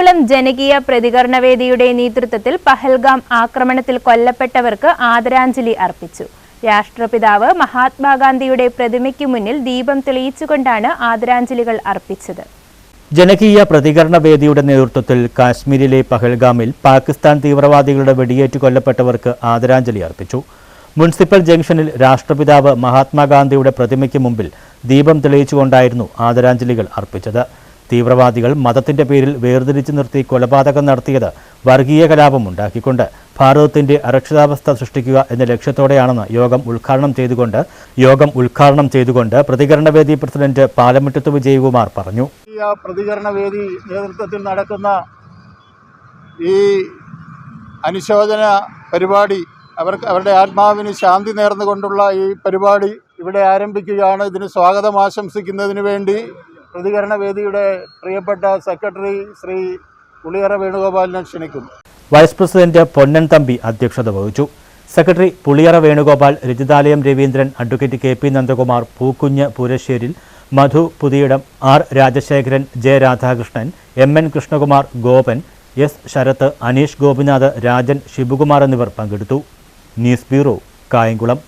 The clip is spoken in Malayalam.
കായംകുളം ജനകീയ പ്രതികരണവേദിയുടെ നേതൃത്വത്തിൽ പഹൽഗാം ആക്രമണത്തിൽ കൊല്ലപ്പെട്ടവർക്ക് ആദരാഞ്ജലി അർപ്പിച്ചു. രാഷ്ട്രപിതാവ് മഹാത്മാഗാന്ധിയുടെ പ്രതിമയ്ക്ക് മുന്നിൽ ദീപം തെളിയിച്ചുകൊണ്ടാണ് ആദരാഞ്ജലികൾ അർപ്പിച്ചത്. ജനകീയ പ്രതികരണ വേദിയുടെ നേതൃത്വത്തിൽ കാശ്മീരിലെ പഹൽഗാമിൽ പാകിസ്ഥാൻ തീവ്രവാദികളുടെ വെടിയേറ്റ് കൊല്ലപ്പെട്ടവർക്ക് ആദരാഞ്ജലി അർപ്പിച്ചു. മുനിസിപ്പൽ ജംഗ്ഷനിൽ രാഷ്ട്രപിതാവ് മഹാത്മാഗാന്ധിയുടെ പ്രതിമയ്ക്ക് മുമ്പിൽ ദീപം തെളിയിച്ചുകൊണ്ടായിരുന്നു ആദരാഞ്ജലികൾ അർപ്പിച്ചത്. തീവ്രവാദികൾ മതത്തിന്റെ പേരിൽ വേർതിരിച്ചു നിർത്തി കൊലപാതകം നടത്തിയത് വർഗീയ കലാപം ഉണ്ടാക്കിക്കൊണ്ട് ഭാരതത്തിന്റെ അരക്ഷിതാവസ്ഥ സൃഷ്ടിക്കുക എന്ന ലക്ഷ്യത്തോടെയാണെന്ന് യോഗം ഉദ്ഘാടനം ചെയ്തുകൊണ്ട് യോഗം ഉദ്ഘാടനം ചെയ്തുകൊണ്ട് പ്രതികരണവേദി പ്രസിഡന്റ് പാലമുറ്റത്ത് വിജയകുമാർ പറഞ്ഞു. ഈ പ്രതികരണ നേതൃത്വത്തിൽ നടക്കുന്ന ഈ അനുശോചന പരിപാടി അവർക്ക് അവരുടെ ആത്മാവിന് ശാന്തി നേർന്നുകൊണ്ടുള്ള ഈ പരിപാടി ഇവിടെ ആരംഭിക്കുകയാണ്. ഇതിന് സ്വാഗതം ആശംസിക്കുന്നതിന് വേണ്ടി പ്രതികരണ വേദിയുടെ പ്രിയപ്പെട്ട സെക്രട്ടറി ശ്രീ പുളിയറ വേണുഗോപാലിനെ ക്ഷണിക്കുന്നു. വൈസ് പ്രസിഡന്റ് പൊന്നൻ തമ്പി അധ്യക്ഷത വഹിച്ചു. Secretary Puliyara Venugopal Rajithalayam Raveendran advocate K P Nandakumar Pookkunju Purasseril Madhu Puthiyidam R Rajasekharan J Radhakrishnan M N Krishnakumar Gopan S Sarath Aneesh Gopinath Rajan Sivakumar എന്നിവർ പങ്കെടുത്തു. News bureau Kayamkulam.